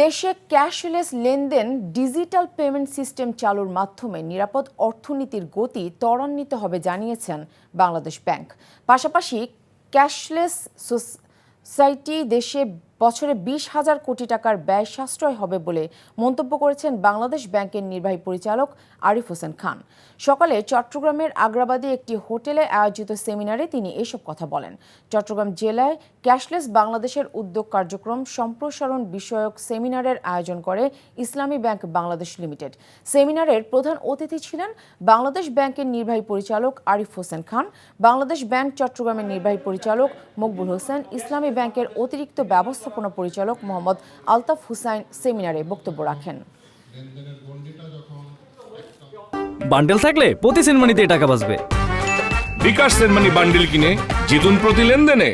দেশে ক্যাশলেস লেনদেন, digital payment system চালুর মাধ্যমে নিরাপদ অর্থনীতির গতি ত্বরান্বিত হবে জানিয়েছেন বাংলাদেশ ব্যাংক। পাশাপাশি ক্যাশলেস সোসাইটি দেশে বছরে বিশ হাজার কোটি টাকার ব্যয় সাশ্রয় হবে বলে মন্তব্য করেছেন বাংলাদেশ ব্যাংকের নির্বাহী পরিচালক আরিফ হোসেন খান। সকালে চট্টগ্রামের আগ্রাবাদে একটি হোটেলে আয়োজিত সেমিনারে তিনি এসব কথা বলেন। চট্টগ্রাম জেলায় ক্যাশলেস বাংলাদেশের উদ্যোগ কার্যক্রম সম্প্রসারণ বিষয়ক সেমিনারের আয়োজন করে ইসলামী ব্যাংক বাংলাদেশ লিমিটেড। সেমিনারের প্রধান অতিথি ছিলেন বাংলাদেশ ব্যাংকের নির্বাহী পরিচালক আরিফ হোসেন খান, বাংলাদেশ ব্যাংক চট্টগ্রামের নির্বাহী পরিচালক মকবুল হোসেন, ইসলামী ব্যাংকের অতিরিক্ত ব্যবস্থাপনা পরিচালক মোহাম্মদ আলতাফ হুসাইন সেমিনারে বক্তব্য রাখেন। বান্ডেল থাকলে প্রতি সেনমানিতে টাকা বাঁচবে। বিকাশ সেনমানি বান্ডেল কিনে জিতুন প্রতি লেনদেনে।